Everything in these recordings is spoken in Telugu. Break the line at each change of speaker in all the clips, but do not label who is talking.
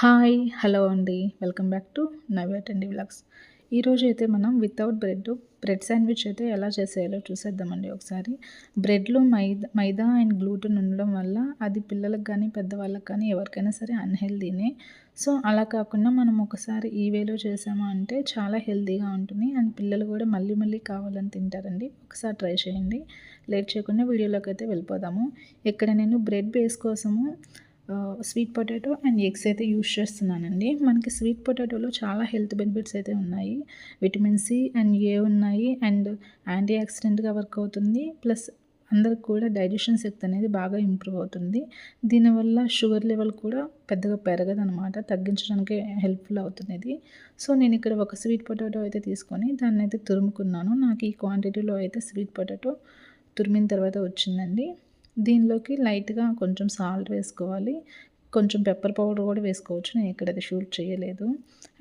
హాయ్ హలో అండి. వెల్కమ్ బ్యాక్ టు నవ్యాట్ అండి వ్లాగ్స్. ఈరోజు అయితే మనం వితౌట్ బ్రెడ్ బ్రెడ్ శాండ్విచ్ అయితే ఎలా చేసేయాలో చూసేద్దామండి ఒకసారి. బ్రెడ్లో మైదా మైదా అండ్ గ్లూటెన్ ఉండడం వల్ల అది పిల్లలకు కానీ పెద్దవాళ్ళకి కానీ ఎవరికైనా సరే అన్హెల్దీనే. సో అలా కాకుండా మనం ఒకసారి ఈ వేలో చేసామా అంటే చాలా హెల్తీగా ఉంటుంది. అండ్ పిల్లలు కూడా మళ్ళీ మళ్ళీ కావాలని తింటారండి. ఒకసారి ట్రై చేయండి. లేట్ చేయకుండా వీడియోలోకి అయితే వెళ్ళిపోదాము. ఇక్కడ నేను బ్రెడ్ బేస్ కోసము స్వీట్ పొటాటో అండ్ ఎగ్స్ అయితే యూస్ చేస్తున్నానండి. మనకి స్వీట్ పొటాటోలో చాలా హెల్త్ బెనిఫిట్స్ అయితే ఉన్నాయి. విటమిన్ సి అండ్ ఏ ఉన్నాయి అండ్ యాంటీ యాక్సిడెంట్గా వర్క్ అవుతుంది. ప్లస్ అందరికి కూడా డైజెషన్ శక్తి అనేది బాగా ఇంప్రూవ్ అవుతుంది. దీనివల్ల షుగర్ లెవెల్ కూడా పెద్దగా పెరగదనమాట తగ్గించడానికి హెల్ప్ఫుల్ అవుతుంది ఇది. సో నేను ఇక్కడ ఒక స్వీట్ పొటాటో అయితే తీసుకొని దాన్ని అయితే తురుముకున్నాను. నాకు ఈ క్వాంటిటీలో అయితే స్వీట్ పొటాటో తురిమిన తర్వాత వచ్చిందండి. దీనిలోకి లైట్గా కొంచెం సాల్ట్ వేసుకోవాలి. కొంచెం పెప్పర్ పౌడర్ కూడా వేసుకోవచ్చు. నేను ఇక్కడ అది షూట్ చేయలేదు.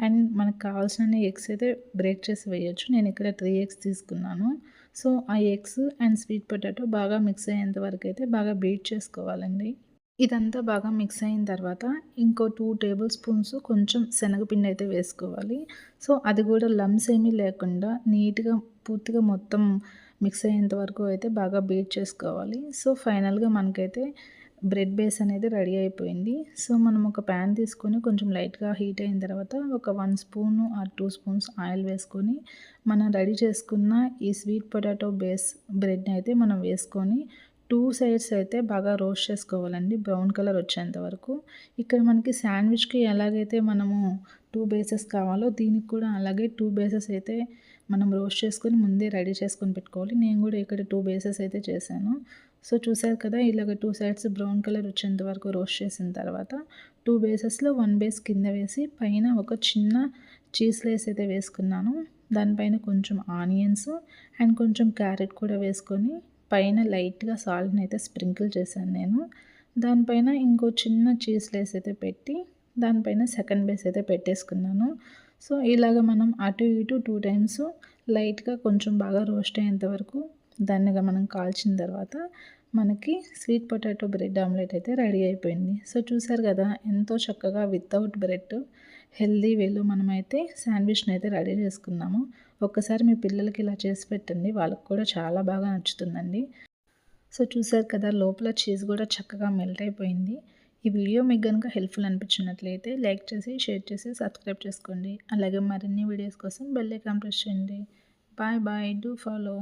అండ్ మనకు కావాల్సిన ఎగ్స్ అయితే బ్రేక్ చేసి వేయచ్చు. నేను ఇక్కడ త్రీ ఎగ్స్ తీసుకున్నాను. సో ఆ ఎగ్స్ అండ్ స్వీట్ పొటాటో బాగా మిక్స్ అయ్యేంత వరకు అయితే బాగా బీట్ చేసుకోవాలండి. ఇదంతా బాగా మిక్స్ అయిన తర్వాత ఇంకో టూ టేబుల్ స్పూన్స్ కొంచెం శనగపిండి అయితే వేసుకోవాలి. సో అది కూడా లమ్స్ ఏమీ లేకుండా నీట్గా పూర్తిగా మొత్తం మిక్స్ అయ్యేంత వరకు అయితే బాగా బీట్ చేసుకోవాలి. సో ఫైనల్గా మనకైతే బ్రెడ్ బేస్ అనేది రెడీ అయిపోయింది. సో మనం ఒక ప్యాన్ తీసుకొని కొంచెం లైట్గా హీట్ అయిన తర్వాత ఒక one spoon or two spoons oil వేసుకొని మనం రెడీ చేసుకున్న ఈ స్వీట్ పొటాటో బేస్ బ్రెడ్ని అయితే మనం వేసుకొని టూ సైడ్స్ అయితే బాగా రోస్ట్ చేసుకోవాలండి. బ్రౌన్ కలర్ వచ్చేంత వరకు. ఇక్కడ మనకి శాండ్విచ్కి ఎలాగైతే మనము టూ బేసెస్ కావాలో దీనికి కూడా అలాగే టూ బేసెస్ అయితే మనం రోస్ట్ చేసుకొని ముందే రెడీ చేసుకొని పెట్టుకోవాలి. నేను కూడా ఇక్కడ టూ బేసెస్ అయితే చేశాను. సో చూసారు కదా ఇలాగ టూ సైడ్స్ బ్రౌన్ కలర్ వచ్చేంత వరకు రోస్ట్ చేసిన తర్వాత టూ బేసెస్లో వన్ బేస్ కింద వేసి పైన ఒక చిన్న చీజ్ లేస్ అయితే వేసుకున్నాను. దానిపైన కొంచెం ఆనియన్స్ అండ్ కొంచెం క్యారెట్ కూడా వేసుకొని పైన లైట్గా సాల్ట్ని అయితే స్ప్రింకిల్ చేశాను నేను. దానిపైన ఇంకో చిన్న చీజ్ లేస్ అయితే పెట్టి దానిపైన సెకండ్ బేస్ అయితే పెట్టేసుకున్నాను. సో ఇలాగ మనం అటు ఇటు టూ టైమ్స్ లైట్గా కొంచెం బాగా రోస్ట్ అయ్యేంత వరకు దాన్నిగా మనం కాల్చిన తర్వాత మనకి స్వీట్ పొటాటో బ్రెడ్ ఆమ్లెట్ అయితే రెడీ అయిపోయింది. సో చూసారు కదా ఎంతో చక్కగా వితౌట్ బ్రెడ్ హెల్దీ వేలో మనమైతే శాండ్విచ్ని అయితే రెడీ చేసుకున్నాము. ఒక్కసారి మీ పిల్లలకి ఇలా చేసి పెట్టండి. వాళ్ళకి కూడా చాలా బాగా నచ్చుతుందండి. సో చూసారు కదా లోపల చీజ్ కూడా చక్కగా మెల్ట్ అయిపోయింది. ఈ వీడియో మీకు కనుక హెల్ప్ఫుల్ అనిపించినట్లయితే లైక్ చేసి షేర్ చేసి సబ్స్క్రైబ్ చేసుకోండి. అలాగే మరిన్ని వీడియోస్ కోసం బెల్ ఐకాన్ ప్రెస్ చేయండి. Bye bye. Do follow.